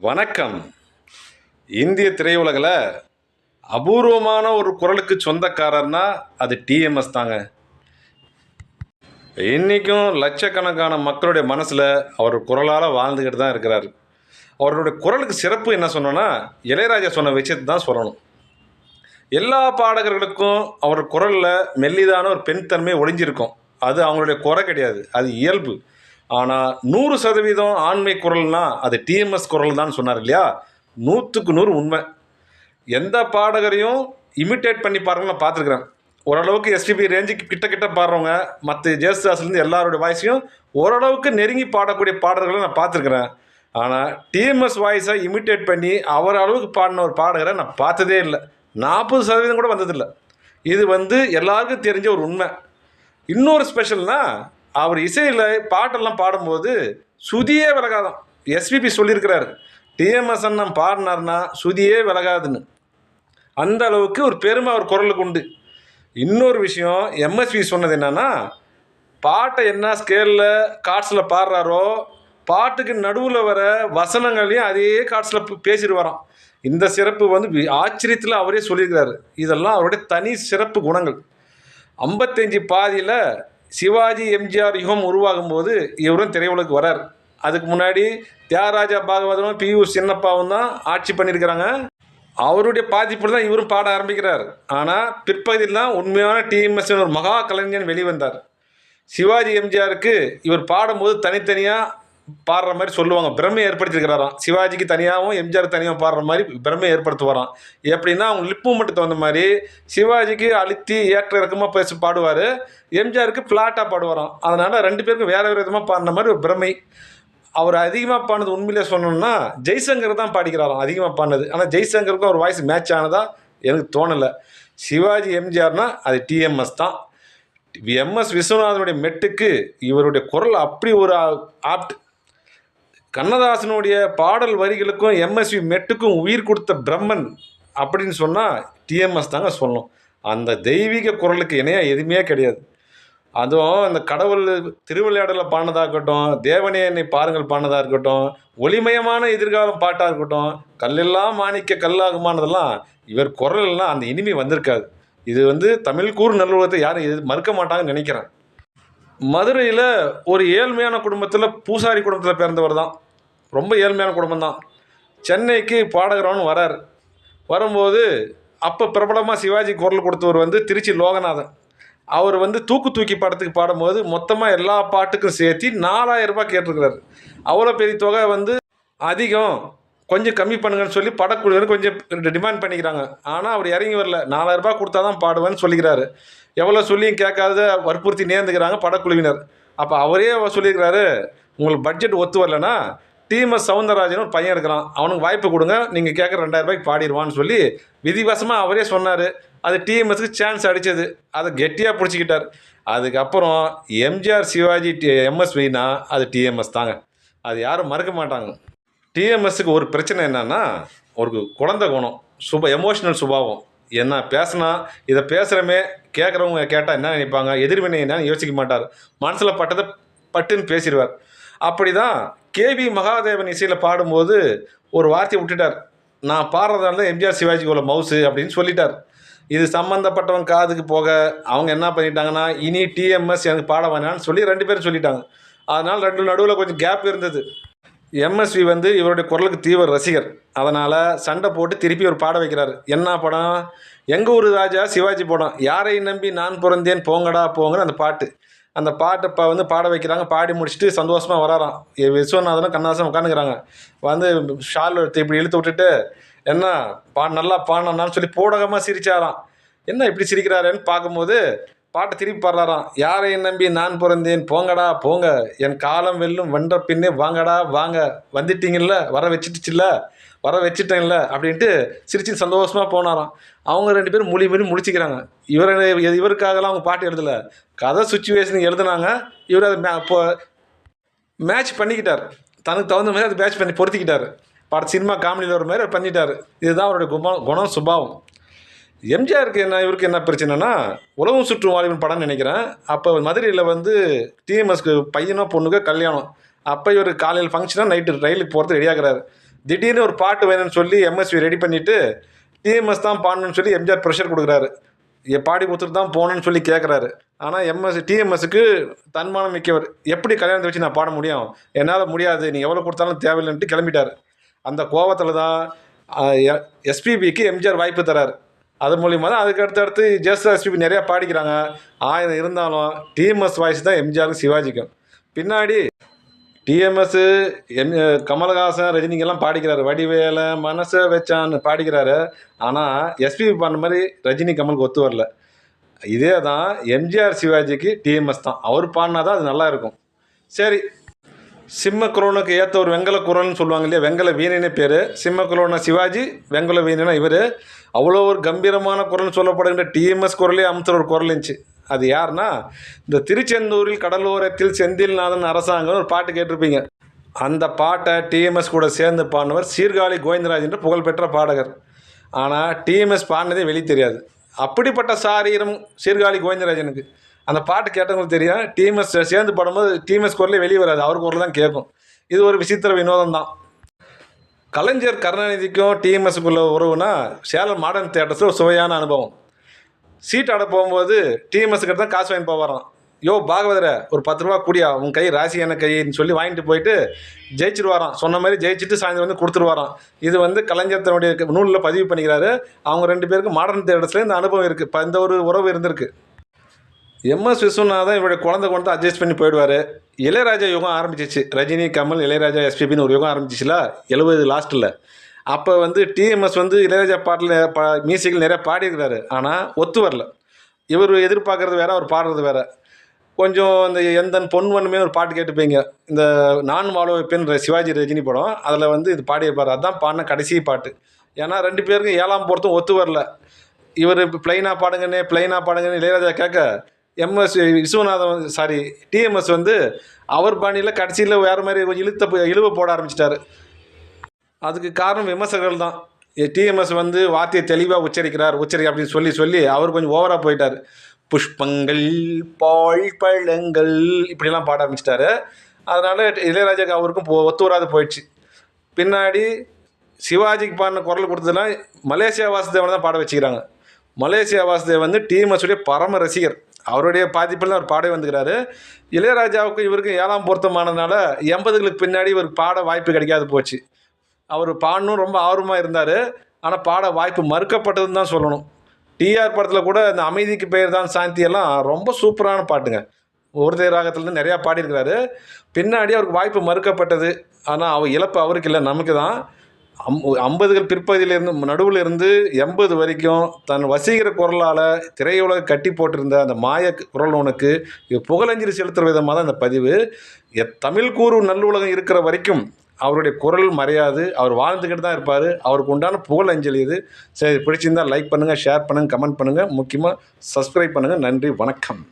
வணக்கம். இந்திய திரையுலகில் அபூர்வமான ஒரு குரலுக்கு சொந்தக்காரர்னா அது டிஎம்எஸ் தாங்க. இன்றைக்கும் லட்சக்கணக்கான மக்களுடைய மனசில் அவர் குரலால் வாழ்ந்துக்கிட்டு தான் இருக்கிறார். அவருடைய குரலுக்கு சிறப்பு என்ன சொன்னோன்னா இளையராஜா சொன்ன விஷயத்தை தான் சொல்லணும். எல்லா பாடகர்களுக்கும் அவர் குரலில் மெல்லிதான ஒரு பெண் தன்மை ஒளிஞ்சிருக்கும். அது அவங்களுடைய குறை கிடையாது. அது இயல்பு. ஆனால் நூறு சதவீதம் ஆண்மை குரல்னால் அது டிஎம்எஸ் குரல் தான் சொன்னார் இல்லையா? நூற்றுக்கு நூறு உண்மை. எந்த பாடகரையும் இமிட்டேட் பண்ணி பாருங்க நான் பார்த்துருக்குறேன். ஓரளவுக்கு எஸ்டிபி ரேஞ்சுக்கு கிட்ட கிட்ட பாடுறவங்க மற்ற ஜேசுதாஸ்லேருந்து எல்லாரோட வாய்ஸையும் ஓரளவுக்கு நெருங்கி பாடக்கூடிய பாடல்களை நான் பார்த்துருக்குறேன். ஆனால் டிஎம்எஸ் வாய்ஸை இமிட்டேட் பண்ணி அவர் அளவுக்கு பாடின ஒரு பாடகரை நான் பார்த்ததே இல்லை. நாற்பது சதவீதம் கூட வந்ததில்லை. இது வந்து எல்லாருக்கும் தெரிஞ்ச ஒரு உண்மை. இன்னொரு ஸ்பெஷல்னால் அவர் இசையில் பாட்டெல்லாம் பாடும்போது சுதியே விலகாதான் எஸ்பிபி சொல்லியிருக்கிறாரு. டிஎம்எஸ் அண்ணன் பாடினார்னா சுதியே விலகாதுன்னு. அந்த அளவுக்கு ஒரு பெருமை அவர் குரலுக்கு உண்டு. இன்னொரு விஷயம் எம்எஸ்பி சொன்னது என்னென்னா பாட்டை என்ன ஸ்கேலில் கார்ட்ஸில் பாடுறாரோ பாட்டுக்கு நடுவில் வர வசனங்களையும் அதே கார்ட்ஸில் பேசிடுவாராம். இந்த சிறப்பு வந்து ஆச்சரியத்தில் அவரே சொல்லியிருக்கிறாரு. இதெல்லாம் அவருடைய தனி சிறப்பு குணங்கள். ஐம்பத்தஞ்சு பாதியில் சிவாஜி எம்ஜிஆர் யுகம் உருவாகும் போது இவரும் திரையுலகுக்கு வரார். அதுக்கு முன்னாடி தியாகராஜா பாகவதனும் பியு சின்னப்பாவும் தான் ஆட்சி பண்ணியிருக்கிறாங்க. அவருடைய பாதிப்பில் தான் இவரும் பாட ஆரம்பிக்கிறார். ஆனால் பிற்பகுதியில் தான் உண்மையான டிஎம்எஸ் ஒரு மகா கலைஞன் வெளிவந்தார். சிவாஜி எம்ஜிஆருக்கு இவர் பாடும்போது தனித்தனியாக பாடுற மாதிரி சொல்லுவாங்க. பிரமை ஏற்படுத்தியிருக்கிறாராம். சிவாஜிக்கு தனியாகவும் எம்ஜிஆர் தனியாக பாடுற மாதிரி பிரமை ஏற்படுத்துவாராம். எப்படின்னா அவங்க லிப் மூமெண்ட்டு தகுந்த மாதிரி சிவாஜிக்கு அழுத்தி ஏற்ற இறக்கமாக பேசி பாடுவார். எம்ஜிஆருக்கு ஃப்ளாட்டாக பாடுவாராம். அதனால் ரெண்டு பேருக்கும் வேறு வேறு விதமாக பாடின மாதிரி ஒரு பிரமை அவர் அதிகமாக பாடினது உண்மையிலே சொன்னோம்னா ஜெய்சங்கர் தான் பாடிக்கிறாராம் அதிகமாக பாடினது. ஆனால் ஜெய்சங்கருக்கும் அவர் வாய்ஸ் மேட்ச் ஆனதா எனக்கு தோணலை. சிவாஜி எம்ஜிஆர்னால் அது டிஎம்எஸ் தான். எம்எஸ் விஸ்வநாதனுடைய மெட்டுக்கு இவருடைய குரல் அப்படி ஒரு ஆப்ட் கண்ணதாசனுடைய பாடல் வரிகளுக்கும் எம்எஸ்வி மெட்டுக்கும் உயிர் கொடுத்த பிரம்மன் அப்படின்னு சொன்னால் டிஎம்எஸ் தாங்க சொல்லணும். அந்த தெய்வீக குரலுக்கு இணையாக எதுவுமே கிடையாது. அதுவும் அந்த கடவுள் திருவிளையாடலில் பாடினதாக இருக்கட்டும் தேவனே என்னை பாருங்கள் பாடினதாக இருக்கட்டும் ஒளிமயமான எதிர்காலம் பாட்டாக இருக்கட்டும் கல்லெல்லாம் மாணிக்க கல்லாகுமானதெல்லாம் இவர் குரலெல்லாம் அந்த இனிமை வந்திருக்காது. இது வந்து தமிழ் கூறு நல்லுலகத்தை யாரும் எது மறுக்க மாட்டாங்கன்னு நினைக்கிறேன் மதுரையில் ஒரு ஏழ்மையான குடும்பத்தில் பூசாரி குடும்பத்தில் பிறந்தவர் தான். ரொம்ப ஏழ்மையான குடும்பம் தான் சென்னைக்கு பாடகரவன் வரார். வரும்போது அப்போ பிரபலமாக சிவாஜி குரல் கொடுத்தவர் வந்து திருச்சி லோகநாதன். அவர் வந்து தூக்கு தூக்கி படத்துக்கு பாடும்போது மொத்தமாக எல்லா பாட்டுக்கும் சேர்த்து நாலாயிரம் ரூபாய் கேட்டிருக்கிறாரு. அவ்வளோ பெரிய தொகை வந்து அதிகம். கொஞ்சம் கம்மி பண்ணுங்கன்னு சொல்லி படக்குழுவர் கொஞ்சம் டிமாண்ட் பண்ணிக்கிறாங்க. ஆனால் அவர் இறங்கி வரல. நாலாயிரம் ரூபாய் கொடுத்தா தான் பாடுவேன்னு சொல்லிக்கிறாரு. எவ்வளோ சொல்லியும் கேட்காத வற்புறுத்தி நேர்ந்துக்கிறாங்க படக்குழுவினர். அப்போ அவரே அவர் சொல்லியிருக்கிறாரு உங்களுக்கு பட்ஜெட் ஒத்து வரலன்னா டிஎம்எஸ் சவுந்தரராஜன் ஒரு பையன் இருக்கிறான். அவனுக்கு வாய்ப்பு கொடுங்க. நீங்கள் கேட்குற ரெண்டாயிரம் ரூபாய்க்கு பாடிடுவான்னு சொல்லி விதிவசமாக அவரே சொன்னார். அது டிஎம்எஸ்க்கு சான்ஸ் அடித்தது அதை கெட்டியாக பிடிச்சிக்கிட்டார். அதுக்கப்புறம் எம்ஜிஆர் சிவாஜி டி எம்எஸ்வினா அது டிஎம்எஸ் தாங்க. அது யாரும் மறக்க மாட்டாங்க. டிஎம்எஸ்க்கு ஒரு பிரச்சனை என்னென்னா ஒரு குழந்த குணம். சுப எமோஷனல் சுபாவம். என்ன பேசுனா இதை பேசுகிறமே கேட்குறவங்க கேட்டால் என்ன நினைப்பாங்க? எதிர்வினை என்னன்னு யோசிக்க மாட்டார். மனசில் பட்டதை பட்டுன்னு பேசிடுவார். அப்படி தான் கேவி மகாதேவன் இசையில் பாடும்போது ஒரு வார்த்தையை விட்டுட்டார். நான் பாடுறதால தான் எம்ஜிஆர் சிவாஜிக்குள்ள மவுசு அப்படின்னு சொல்லிட்டார். இது சம்மந்தப்பட்டவன் காதுக்கு போக அவங்க என்ன பண்ணிட்டாங்கன்னா இனி டிஎம்எஸ் எனக்கு பாட வேணாம்னு சொல்லி ரெண்டு பேரும் சொல்லிட்டாங்க. அதனால் ரெண்டு நடுவில் கொஞ்சம் கேப் இருந்தது. எம்எஸ்வி வந்து இவருடைய குரலுக்கு தீவிர ரசிகர். அதனால் சண்டை போட்டு திருப்பி ஒரு பாட வைக்கிறார். என்ன படம்? எங்கள் ஊர் ராஜா சிவாஜி படம். யாரை நம்பி நான் பிறந்தேன்? போங்கடா போங்கன்னு அந்த பாட்டு. அந்த பாட்டை இப்போ வந்து பாட வைக்கிறாங்க பாடி முடிச்சுட்டு சந்தோஷமாக வராராம். விஸ்வநாதனும் கண்ணாசனும் உட்காந்துக்கிறாங்க வந்து ஷால் எடுத்து இப்படி இழுத்து விட்டுட்டு என்ன பா நல்லா பாடினான்னு சொல்லி பூடகமாக சிரிச்சாராம். என்ன இப்படி சிரிக்கிறாரேன்னு பார்க்கும்போது பாட்டை திருப்பி பாடுறாராம். யாரையும் நம்பி நான் பிறந்தேன் போங்கடா போங்க. என் காலம் வெல்லும் வென்ற பின்னே வாங்கடா வாங்க. வந்துட்டீங்கல்ல வர வச்சுட்டுச்சுல்ல வர வச்சுட்டேன்ல அப்படின்ட்டு சிரிச்சு சந்தோஷமாக போனாராம். அவங்க ரெண்டு பேரும் மொழி மொழி முடிச்சுக்கிறாங்க இவர் இவருக்காகலாம் அவங்க பாட்டு எழுதல. கதை சுச்சுவேஷன் எழுதுனாங்க. இவர் அதை மே இப்போ மேட்ச் பண்ணிக்கிட்டார். தனக்கு தகுந்த மாதிரி அதை மேட்ச் பண்ணி பொருத்திக்கிட்டார். பட சினிமா காமெடியில் ஒரு மாதிரி அவர் பண்ணிட்டார். இதுதான் அவருடைய குணம் குணம் சுபாவம். எம்ஜிஆருக்கு என்ன இவருக்கு என்ன பிரச்சனைனா உலகம் சுற்றும் வாலிபன் படம்னு நினைக்கிறேன். அப்போ மதுரையில் வந்து டிஎம்எஸ்க்கு பையனோ பொண்ணுக்கோ கல்யாணம். அப்போ இவர் காலையில் ஃபங்க்ஷனாக நைட்டு ரயிலுக்கு போகிறது ரெடியாகிறார் திடீர்னு ஒரு பாட்டு வேணும்னு சொல்லி எம்எஸ்வி ரெடி பண்ணிவிட்டு டிஎம்எஸ் தான் பாடணும்னு சொல்லி எம்ஜிஆர் ப்ரெஷர் கொடுக்குறாரு. பாடி கொடுத்துட்டு தான் போகணும்னு சொல்லி கேட்குறாரு ஆனால் எம்எஸ் டிஎம்எஸ்க்கு தன்மானம் மிக்கவர். எப்படி கல்யாணத்தை வச்சு நான் பாட முடியும்? என்னால் முடியாது. நீ எவ்வளோ கொடுத்தாலும் தேவையில்லைன்ட்டு கிளம்பிட்டார். அந்த கோவத்தில் தான் எஸ்பிபிக்கு எம்ஜிஆர் வாய்ப்பு தராரு. அது மூலியமாக தான் அதுக்கு அடுத்து அடுத்து ஜெயசுதா எஸ்பிபி நிறையா பாடிக்கிறாங்க. ஆயிரம் இருந்தாலும் டிஎம்எஸ் வாய்ஸ் தான் எம்ஜிஆருக்கும் சிவாஜிக்கும். பின்னாடி டிஎம்எஸ்ஸு எம் கமலஹாசன் ரஜினிக்கெல்லாம் பாடிக்கிறாரு. வடிவேல மனசை வச்சான்னு பாடிக்கிறாரு. ஆனால் எஸ்பிபி பாடின மாதிரி ரஜினி கமலுக்கு ஒத்து வரல. இதே தான் எம்ஜிஆர் சிவாஜிக்கு டிஎம்எஸ் தான். அவர் பாடினா தான் அது நல்லா இருக்கும். சரி. சிம்ம குரோனுக்கு ஏற்ற ஒரு வெங்கல குரல்னு சொல்லுவாங்க இல்லையா? வெங்கல வீணனே பேர். சிம்ம குரோனா சிவாஜி வெங்கல வீணனா இவர். அவ்வளோ ஒரு கம்பீரமான குரல்னு சொல்லப்படுகின்ற டிஎம்எஸ் குரலே அமைச்சர் ஒரு குரல் இருந்துச்சு. அது யாருன்னா இந்த திருச்செந்தூரில் கடலோரத்தில் செந்தில்நாதன் அரசாங்கம் ஒரு பாட்டு கேட்டிருப்பீங்க. அந்த பாட்டை டிஎம்எஸ் கூட சேர்ந்து பாடினவர் சீர்காழி கோவிந்தராஜ் என்ற புகழ்பெற்ற பாடகர். ஆனால் டிஎம்எஸ் பாடினதே வெளி தெரியாது. அப்படிப்பட்ட சாரீரம் சீர்காழி கோவிந்தராஜனுக்கு. அந்த பாட்டு கேட்டவங்களுக்கு தெரியும் டிஎம்எஸ் சேர்ந்து பாடும்போது டிஎம்எஸ் குரலே வெளியே வராது. அவர் குரல் தான் கேட்கும். இது ஒரு விசித்திர வினோதம் தான். கலைஞர் கருணாநிதிக்கும் டிஎம்எஸ்க்குள்ள உறவுனா சேலம் மாடர்ன் தேட்டர்ஸில் ஒரு சுவையான அனுபவம். சீட் ஆட போகும்போது டிஎம்எஸ் தான் காசு வாங்கி போவாராம். யோ பாகவதர ஒரு பத்து ரூபா கூடியா உன் கை ராசி என்ன கைன்னு சொல்லி வாங்கிட்டு போயிட்டு ஜெயிச்சிருவாராம். சொன்ன மாதிரி ஜெயிச்சுட்டு சாயந்தரம் வந்து கொடுத்துருவாராம். இது வந்து கலைஞர் தன்னுடைய நூலில் பதிவு பண்ணிக்கிறாரு. அவங்க ரெண்டு பேருக்கு மாடர்ன் தேட்டர்ஸில் இந்த அனுபவம் இருக்குது இப்போ இந்த ஒரு உறவு இருந்திருக்கு. எம்எஸ் விஸ்வநாதன் இவருடைய குழந்தை கொண்டு அட்ஜஸ்ட் பண்ணி போயிடுவார். இளையராஜா யுகம் ஆரம்பிச்சிச்சு. ரஜினி கமல் இளையராஜா எஸ்பிபின்னு ஒரு யுகம் ஆரம்பிச்சிச்சுல. எழுபது லாஸ்ட்டில் அப்போ வந்து டிஎம்எஸ் வந்து இளையராஜா பாட்டில் பா மியூசிக்கில் நிறையா பாடியிருக்கிறாரு. ஆனால் ஒத்து வரல. இவர் எதிர்பார்க்கறது வேற அவர் பாடுறது வேற. கொஞ்சம் இந்த பொன் ஒன்றுமே ஒரு பாட்டு கேட்டுப்பீங்க. இந்த நான் வாழ வைப்பேன்ற சிவாஜி ரஜினி படம் அதில் வந்து இது பாடியிருப்பார். அதுதான் பாடின கடைசி பாட்டு. ஏன்னா ரெண்டு பேருக்கும் ஏழாம் பொறுத்தும் ஒத்து வரல. இவர் பிளைனாக பாடுங்கன்னே பிளைனாக பாடுங்கன்னு இளையராஜா கேட்க எம்எஸ் விஸ்வநாதன் சாரி டிஎம்எஸ் வந்து அவர் பாணியில் கடைசியில் வேறு மாதிரி கொஞ்சம் இழுத்த இழுவை போட ஆரம்பிச்சிட்டாரு. அதுக்கு காரணம் விமர்சகர்கள் தான். டிஎம்எஸ் வந்து வார்த்தையை தெளிவாக உச்சரிக்கிறார் உச்சரி அப்படின்னு சொல்லி சொல்லி அவர் கொஞ்சம் ஓவராக போயிட்டார். புஷ்பங்கள் பால் பழங்கள் இப்படிலாம் பாட ஆரம்பிச்சிட்டாரு. அதனால் இளையராஜாக்கு அவருக்கும் போ- ஒத்து வராது போயிடுச்சு. பின்னாடி சிவாஜிக்கு பாடின குரல் கொடுத்ததுலாம் மலேசியா வாசுதேவனை தான் பாட வச்சுக்கிறாங்க. மலேசியா வாசுதேவ் வந்து டிஎம்எஸ்டைய பரம ரசிகர். அவருடைய பாதிப்பில் அவர் பாடவே வந்துக்கிறாரு. இளையராஜாவுக்கும் இவருக்கும் ஏழாம் பொருத்தமானதுனால எண்பதுகளுக்கு பின்னாடி இவருக்கு பாட வாய்ப்பு கிடைக்காது போச்சு. அவர் பாடணும் ரொம்ப ஆர்வமாக இருந்தார். ஆனால் பாட வாய்ப்பு மறுக்கப்பட்டதுன்னு தான் சொல்லணும். டிஆர் படத்தில் கூட இந்த அமைதிக்கு பெயர் தான் சாந்தி எல்லாம் ரொம்ப சூப்பரான பாட்டுங்க. ஒருதே ராகத்துலேருந்து நிறையா பாடியிருக்கிறாரு. பின்னாடி அவருக்கு வாய்ப்பு மறுக்கப்பட்டது. ஆனால் அவர் இழப்பு அவருக்கு இல்லை நமக்கு தான். அம் ஐம்பதுகள் பிற்பகுதியிலிருந்து நடுவில் இருந்து எண்பது வரைக்கும் தன் வசீகர குரலால் திரையுலக கட்டி போட்டிருந்த அந்த மாய குரல் உனக்கு புகழஞ்சலி செலுத்துகிற விதமாக தான் இந்த பதிவு. எத் தமிழ் கூறு நல்லுலகம் இருக்கிற வரைக்கும் அவருடைய குரல் மறையாது அவர் வாழ்ந்துக்கிட்டு தான் இருப்பார். அவருக்கு உண்டான புகழஞ்சலி இது. சரி பிடிச்சிருந்தால் லைக் பண்ணுங்கள் ஷேர் பண்ணுங்கள் கமெண்ட் பண்ணுங்கள் முக்கியமாக சப்ஸ்கிரைப் பண்ணுங்கள் நன்றி வணக்கம்.